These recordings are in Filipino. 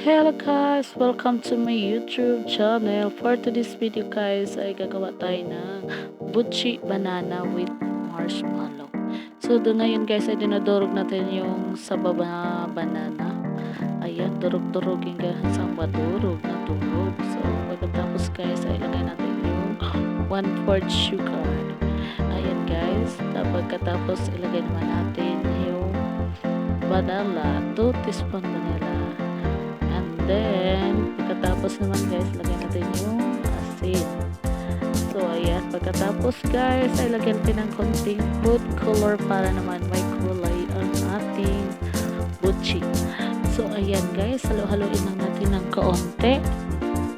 Hello guys! Welcome to my YouTube channel. For today's video guys ay gagawa tayo ng buchi banana with marshmallow. So doon ngayon guys ay dinadurog natin yung sa baba banana. Ayan, durog-durogin guys ang madurog na durog. So pagkatapos guys ay ilagay natin yung 1 4 sugar. Ayan guys, pagkatapos ilagay naman natin yung vanilla, 2 teaspoon vanilla. Naman guys, lagyan natin yung asin. So, ayan. Pagkatapos guys, ay lagyan natin ng konting food color para naman may kulay ang ating buchi. So, ayan guys, halo-haloin lang natin ng kaunti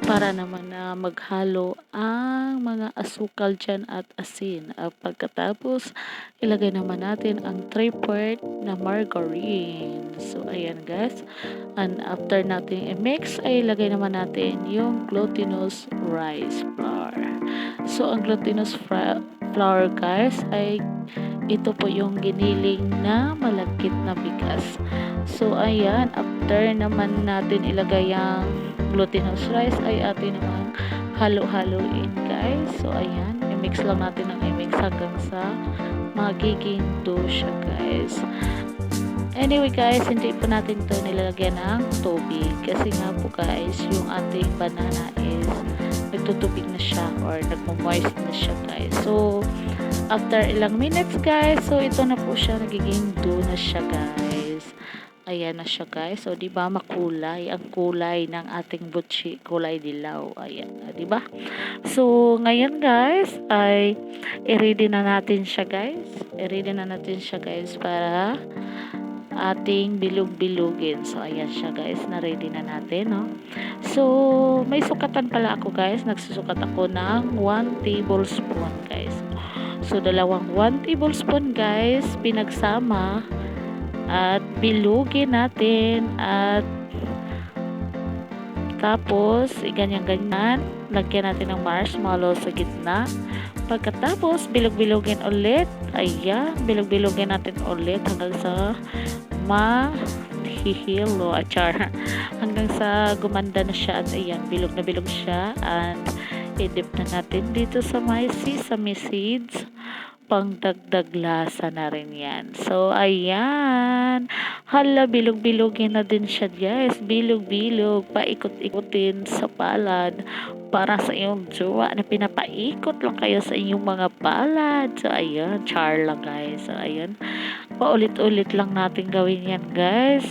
para naman na maghalo ang mga asukal dyan at asin. At pagkatapos, ilagay naman natin ang 3 part na margarine. So, ayan guys. And after natin i-mix, ay ilagay naman natin yung glutinous rice flour. So, ang glutinous flour guys ay ito po yung giniling na malagkit na bigas. So, ayan. After naman natin ilagay ang glutinous rice ay atin naman halo-haloin guys. So, ayan. I-mix lang natin ng i-mix hanggang sa magiging dough siya guys. Anyway guys, hindi po natin to nilalagyan ng tubig. Kasi nga po guys, yung ating banana is nagtutubig na siya or nagmo-moist na siya guys. So, after ilang minutes guys, so ito na po siya, nagiging dough na siya guys. Ayan na siya guys. So, di ba makulay ang kulay ng ating butchi, kulay dilaw. Ayan, di ba? So, ngayon guys, ay i-ready na natin siya guys. I-ready na natin siya guys para ating bilog-bilugin. So, ayan siya guys, na-ready na natin, no? So, may sukatan pala ako guys. Nagsusukat ako ng 1 tablespoon guys. So, dalawang 1 tablespoon guys, pinagsama at bilugin natin at tapos ganyan-ganyan lagyan natin ng marshmallow sa gitna. Pagkatapos bilog-bilogin ulit. Ayan bilog-bilogin natin ulit hanggang sa mahihilo achar hanggang sa gumanda na siya at ayan bilog na bilog siya. And i-dip na natin dito sa may sesame seeds pangdagdag lasa na rin yan. So, ayan. Hala, bilog-bilogin na din siya, guys. Bilog-bilog. Paikot-ikutin sa palad para sa iyong jowa na pinapaikot lang kayo sa inyong mga palad. So, ayan. Char lang, guys. So, ayan. Paulit-ulit lang natin gawin yan, guys.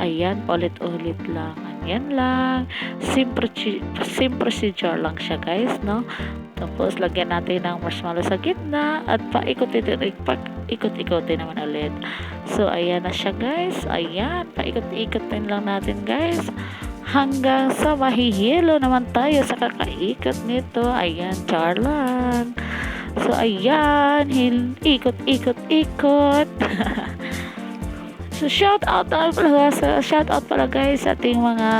Ayan, paulit-ulit lang. Yan lang. Simple, simple procedure lang siya, guys, no? Tapos, lagyan natin ng marshmallow sa gitna at paikot-ikot ikot-ikotin naman ulit. So, ayan na siya, guys. Ayan, paikot-ikotin lang natin, guys. Hanggang sa mahihilo naman tayo sa kakaikot nito. Ayan, char lang. So, ayan, ikot-ikot-ikot. So, shout out pala shout out pala guys sa ating mga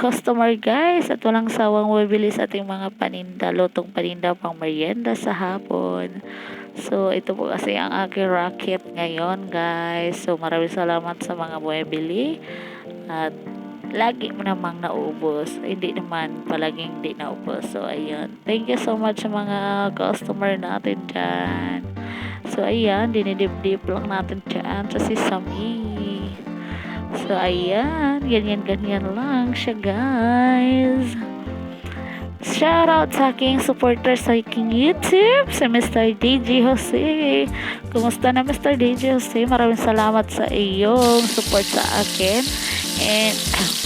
customer guys at walang sawang bibili sa ating mga paninda, lutong paninda pang merienda sa hapon. So, ito po kasi ang aking racket ngayon guys. So, maraming salamat sa mga bumibili at lagi mo namang naubos. Hindi naman palaging hindi naubos. So, ayun. Thank you so much sa mga customer natin dyan. So, ayan, dinidip-dip lang natin dyan sa sesame. So, ayan, ganyan-ganyan lang siya, guys. Shout out sa aking supporter sa aking YouTube, si Mr. DJ Jose. Kumusta na Mr. DJ Jose? Maraming salamat sa iyong support sa akin. And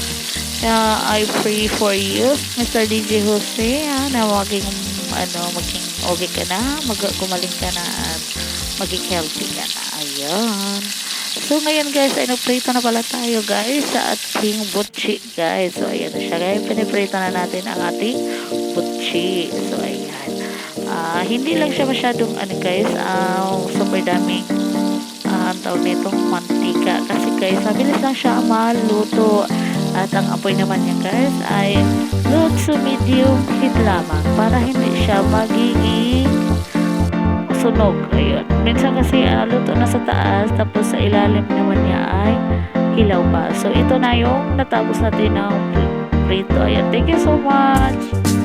uh, I pray for you, Mr. DJ Jose, ha, na maging, ano, maging okay ka na, mag gumaling ka na maging healthy ka na. Ayan. So, ngayon guys, ay nagprito na pala tayo guys sa ating butchi guys. So, ayan na siya guys. Piniprito na natin ang ating butchi. So, ayan. Uh, hindi lang siya masyadong ano guys, uh, super daming uh, ang tawag nitong mantika. Kasi guys, mabilis lang siya maluto. At ang apoy naman niya guys ay low to medium heat lamang para hindi siya magiging sunog. Ayun. Minsan kasi uh, luto na sa taas tapos sa ilalim naman niya ay hilaw pa. So, ito na yung natapos natin ng prito. Ayan, thank you so much!